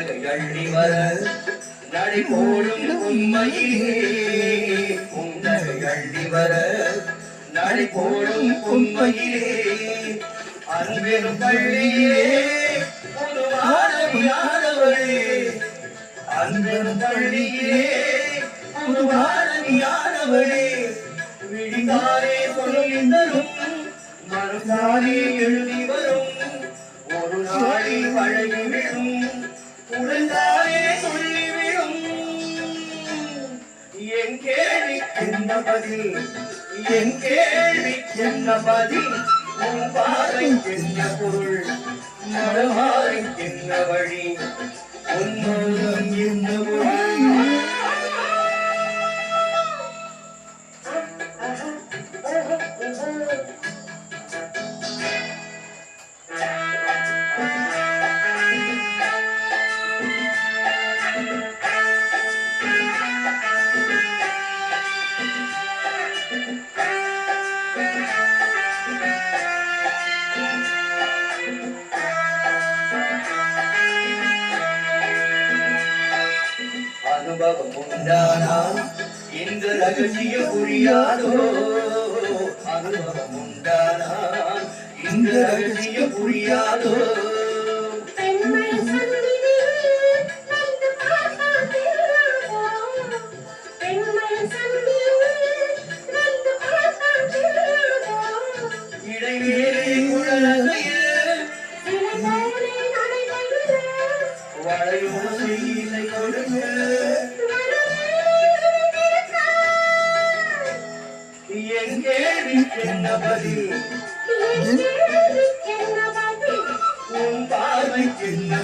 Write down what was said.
புன்னகை அள்ளி வர நடை போடும் உண்மையிலே புன்னகை அள்ளி வர நடை போடும் உண்மையிலே அன்பெரும் பள்ளியிலே புதுவானவளே அன்பெரும் பள்ளியிலே புதுவானவளே விழிந்தாரே சொல்லி மறுநாளே எழுதி வரும் ஒரு நாளை பழகி என் கேள்விக்கு என்ன பதில்? என் கேள்விக்கு என்ன பதில்? உன் பார்வை என்ன பொருள்? மனமாறி என்ன வழி? உன்னோடும் அனுபவம் உண்டானால் இந்த ரகசிய புரியாதோ அனுபவம் உண்டானால் இந்த ரகசிய புரியாதோ? கேள்வி என்ன பதில் உன் பார்வைக்கு என்ன